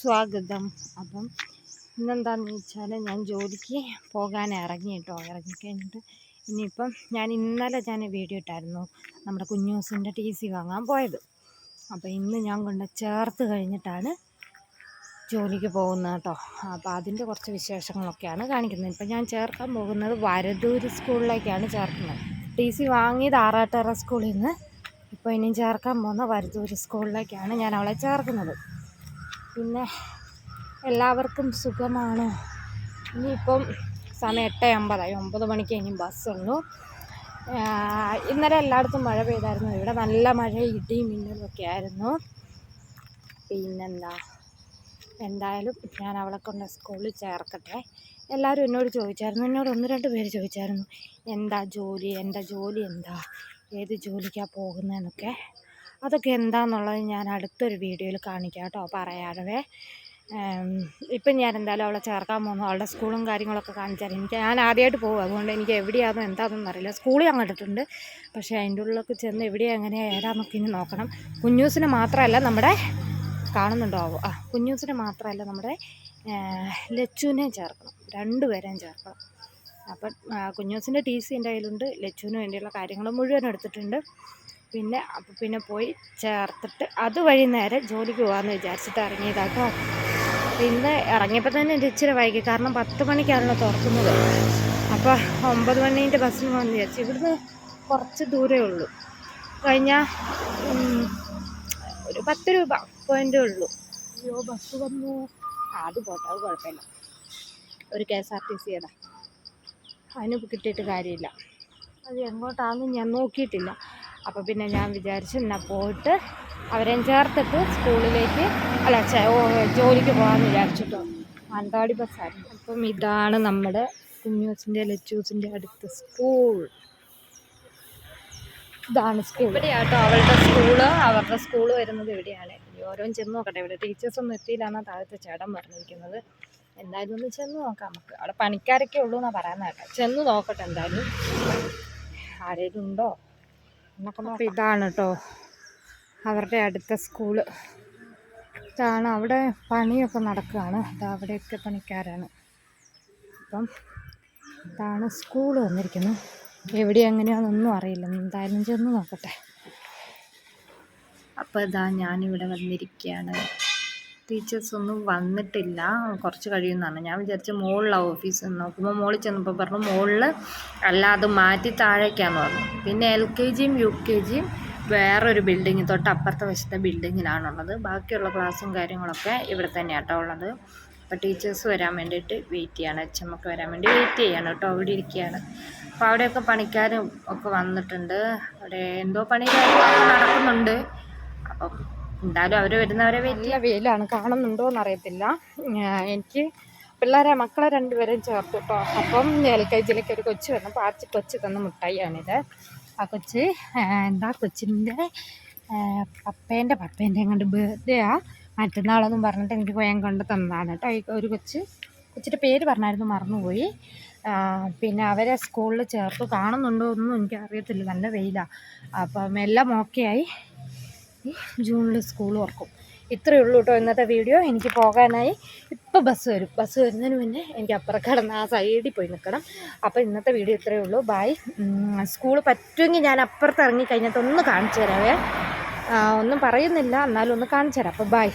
സ്വാഗതം. അപ്പം ഇന്നെന്താണെന്ന് വെച്ചാൽ ഞാൻ ജോലിക്ക് പോകാൻ ഇറങ്ങി കേട്ടോ ഇറങ്ങിക്കഴിഞ്ഞിട്ട് ഇനിയിപ്പം ഞാൻ ഇന്നലെ ഞാൻ വീഡിയോ ഇട്ടായിരുന്നു നമ്മുടെ കുഞ്ഞൂസിന്റെ ടി സി വാങ്ങാൻ പോയത്. അപ്പോൾ ഇന്ന് ഞാൻ കൊണ്ട് ചേർത്ത് കഴിഞ്ഞിട്ടാണ് ജോലിക്ക് പോകുന്നത് കേട്ടോ അപ്പോൾ അതിന്റെ കുറച്ച് വിശേഷങ്ങളൊക്കെയാണ് കാണിക്കുന്നത്. ഇപ്പം ഞാൻ ചേർക്കാൻ പോകുന്നത് വരദൂർ സ്കൂളിലേക്കാണ് ചേർക്കുന്നത്. ടി സി വാങ്ങിയത് ആറാട്ടറ സ്കൂളിൽ നിന്ന് ഇപ്പോൾ ഇനിയും ചേർക്കാൻ പോകുന്ന വരദൂർ സ്കൂളിലേക്കാണ് ഞാൻ അവളെ ചേർക്കുന്നത്. പിന്നെ എല്ലാവർക്കും സുഖമാണ്. ഇനിയിപ്പം സമയം എട്ട് അമ്പതായി. ഒമ്പത് മണിക്ക് ഇനി ബസ്സുള്ളൂ ഇന്നലെ എല്ലായിടത്തും മഴ പെയ്തായിരുന്നു. ഇവിടെ നല്ല മഴ ഇടിയും മിന്നലും ഒക്കെ ആയിരുന്നു. പിന്നെന്താ? എന്തായാലും ഞാൻ അവളെ കൊണ്ട് സ്കൂളിൽ ചേർക്കട്ടെ. എല്ലാവരും എന്നോട് ചോദിച്ചായിരുന്നു. എന്നോട് ഒന്ന് രണ്ട് പേര് ചോദിച്ചായിരുന്നു. എന്താ ജോലി? എന്റെ ജോലി എന്താ? ഏത് ജോലിക്കാണ് പോകുന്നതെന്നൊക്കെ. അതൊക്കെ എന്താണെന്നുള്ളത് ഞാൻ അടുത്തൊരു വീഡിയോയിൽ കാണിക്കാം കേട്ടോ പറയാതെ ഇപ്പം ഞാൻ എന്തായാലും അവളെ ചേർക്കാൻ പോകുന്നു. അവളുടെ സ്കൂളും കാര്യങ്ങളൊക്കെ കാണിച്ചാൽ എനിക്ക് ഞാൻ ആദ്യമായിട്ട് പോകും അതുകൊണ്ട് എനിക്ക് എവിടെയാണെന്നോ എന്താണെന്നൊന്നും അറിയില്ല. സ്കൂളിൽ ഞാൻ കണ്ടിട്ടുണ്ട് പക്ഷേ അതിന്റെ ഉള്ളിലൊക്കെ ചെന്ന് എവിടെയാണ് എങ്ങനെയാണ് ഏതാന്നൊക്കെ ഇനി നോക്കണം. കുഞ്ഞൂസിന് മാത്രമല്ല നമ്മുടെ കാണുന്നുണ്ടോ? ആ കുഞ്ഞൂസിനെ മാത്രമല്ല നമ്മുടെ ലച്ചുവിനെയും ചേർക്കണം. രണ്ടുപേരെയും ചേർക്കണം. അപ്പം കുഞ്ഞൂസിന്റെ ടി സി എന്റെ കയ്യിലുണ്ട്. ലച്ചുവിന് വേണ്ടിയുള്ള കാര്യങ്ങൾ മുഴുവൻ എടുത്തിട്ടുണ്ട്. പിന്നെ അപ്പം പിന്നെ പോയി ചേർത്തിട്ട് അതുവഴി നേരെ ജോലിക്ക് പോകാമെന്ന് വിചാരിച്ചിട്ട് ഇറങ്ങിയതാട്ടോ ഇന്ന് ഇറങ്ങിയപ്പോൾ തന്നെ ഒരു ഇച്ചിരി വൈകി. കാരണം പത്ത് മണിക്കാണല്ലോ തുറക്കുന്നത്. അപ്പോൾ ഒമ്പത് മണീന്റെ ബസ്സിന് പോകാമെന്ന് വിചാരിച്ചു. ഇവിടുന്ന് കുറച്ച് ദൂരമേ ഉള്ളൂ. കഴിഞ്ഞാൽ ഒരു പത്ത് രൂപ പോയിന്റേ ഉള്ളൂ. അയ്യോ ബസ് വന്നു. അത് പോട്ടെ അത് കുഴപ്പമില്ല. ഒരു K S R T C ഏതാ? അതിന് കിട്ടിയിട്ട് കാര്യമില്ല. അത് എങ്ങോട്ടാണെന്ന് ഞാൻ നോക്കിയിട്ടില്ല. അപ്പോൾ പിന്നെ ഞാൻ വിചാരിച്ചു എന്നാൽ പോയിട്ട് അവരെയും ചേർത്തിട്ട് സ്കൂളിലേക്ക് അല്ല ജോലിക്ക് പോകാമെന്ന് വിചാരിച്ചിട്ടോ. മാനന്തവാടി ബസ്സായിരുന്നു അപ്പം ഇതാണ് നമ്മുടെ കുഞ്ഞൂസിന്റെ ലച്ചൂസിന്റെ അടുത്ത സ്കൂൾ. ഇതാണ് സ്കൂൾ. ഇവിടെയാട്ടോ അവളുടെ സ്കൂൾ. അവരുടെ സ്കൂൾ വരുന്നത് ഇവിടെയാണ്. ഇനി ചെന്ന് നോക്കട്ടെ. ഇവിടെ ടീച്ചേഴ്സൊന്നും എത്തിയില്ല എന്നാണ് താഴത്തെ ചേട്ടൻ പറഞ്ഞിരിക്കുന്നത്. എന്തായാലും ഒന്ന് ചെന്ന് നോക്കാം നമുക്ക്. അവിടെ പണിക്കാരൊക്കെ ഉള്ളൂ എന്നാണ് പറയുന്നത് കേട്ടോ. ചെന്ന് നോക്കട്ടെ എന്തായാലും. ആരേലും ഉണ്ടോ? നോക്കാം. ഇതാണ് കേട്ടോ അവരുടെ അടുത്ത സ്കൂൾ ഇതാണ് അവിടെ പണിയൊക്കെ നടക്കുകയാണ് അത് അവിടെയൊക്കെ പണിക്കാരാണ്. അപ്പം ഇതാണ് സ്കൂൾ വന്നിരിക്കുന്നത് എവിടെ എങ്ങനെയാണെന്നൊന്നും അറിയില്ല. എന്തായാലും ചെന്ന് നോക്കട്ടെ. അപ്പോൾ ഇതാ ഞാനിവിടെ വന്നിരിക്കുകയാണ്. ടീച്ചേഴ്സ് ഒന്നും വന്നിട്ടില്ല. കുറച്ച് കഴിയുമെന്നാണ് ഞാൻ വിചാരിച്ച മുകളിലാണ് ഓഫീസ് നോക്കുമ്പോൾ മുകളിൽ ചെന്നപ്പോൾ പറഞ്ഞു മുകളിൽ അല്ല അത് മാറ്റി താഴേക്കാന്ന് പറഞ്ഞു. പിന്നെ എൽ കെ ജിയും യു കെ ജിയും വേറൊരു ബിൽഡിങ് തൊട്ട് അപ്പുറത്തെ വശത്തെ ബിൽഡിങ്ങിലാണുള്ളത്. ബാക്കിയുള്ള ക്ലാസ്സും കാര്യങ്ങളൊക്കെ ഇവിടെ തന്നെയാട്ടോ ഉള്ളത്. അപ്പോൾ ടീച്ചേഴ്സ് വരാൻ വേണ്ടിയിട്ട് വെയിറ്റ് ചെയ്യാണ്. എച്ച് ഒക്കെ വരാൻ വേണ്ടി വെയിറ്റ് ചെയ്യാണ് കേട്ടോ. അവിടെ ഇരിക്കുകയാണ്. അപ്പോൾ അവിടെയൊക്കെ പണിക്കാരും ഒക്കെ വന്നിട്ടുണ്ട്. അവിടെ എന്തോ പണി നടക്കുന്നുണ്ട്. അപ്പം എന്തായാലും അവർ വരുന്നവരെ വലിയ വെയിലാണ്. കാണുന്നുണ്ടോ എന്നറിയത്തില്ല എനിക്ക് പിള്ളേരെ മക്കളെ രണ്ടുപേരെയും ചേർത്തു കേട്ടോ അപ്പം എൽ കെ ജിയിലേക്ക് ഒരു കൊച്ചു വന്നു. പാർച്ച് കൊച്ചു തന്ന മുട്ടായിയാണിത്. ആ കൊച്ച് എന്താ കൊച്ചിന്റെ പപ്പേന്റെ പപ്പേന്റെ കണ്ട് ബർത്ത്ഡേ ആ. മറ്റന്നാളെന്നും പറഞ്ഞിട്ട് എനിക്ക് പോയാൻ കൊണ്ട് തന്നതാണ് കേട്ടോ. ഈ ഒരു കൊച്ച് കൊച്ചിന്റെ പേര് പറഞ്ഞായിരുന്നു മറന്നുപോയി. പിന്നെ അവരെ സ്കൂളിൽ ചേർത്ത്. കാണുന്നുണ്ടോ ഒന്നും എനിക്ക് അറിയത്തില്ല നല്ല വെയിലാണ് അപ്പം എല്ലാം ഓക്കെ ആയി. ജൂണിൽ സ്കൂൾ തുറക്കും. ഇത്രയേ ഉള്ളൂ കേട്ടോ ഇന്നത്തെ വീഡിയോ. എനിക്ക് പോകാനായി ഇപ്പോൾ ബസ് വരും. ബസ് വരുന്നതിന് മുന്നേ എനിക്ക് അപ്പുറം കിടന്ന് ആ സൈഡിൽ പോയി നിൽക്കണം. അപ്പോൾ ഇന്നത്തെ വീഡിയോ ഇത്രയേ ഉള്ളൂ. ബായ് സ്കൂൾ പറ്റുമെങ്കിൽ ഞാൻ അപ്പുറത്ത് ഇറങ്ങി കഴിഞ്ഞിട്ട് ഒന്ന് കാണിച്ചു തരാവേ. ഒന്നും പറയുന്നില്ല. എന്നാലും ഒന്ന് കാണിച്ചു തരാം. അപ്പോൾ ബായ്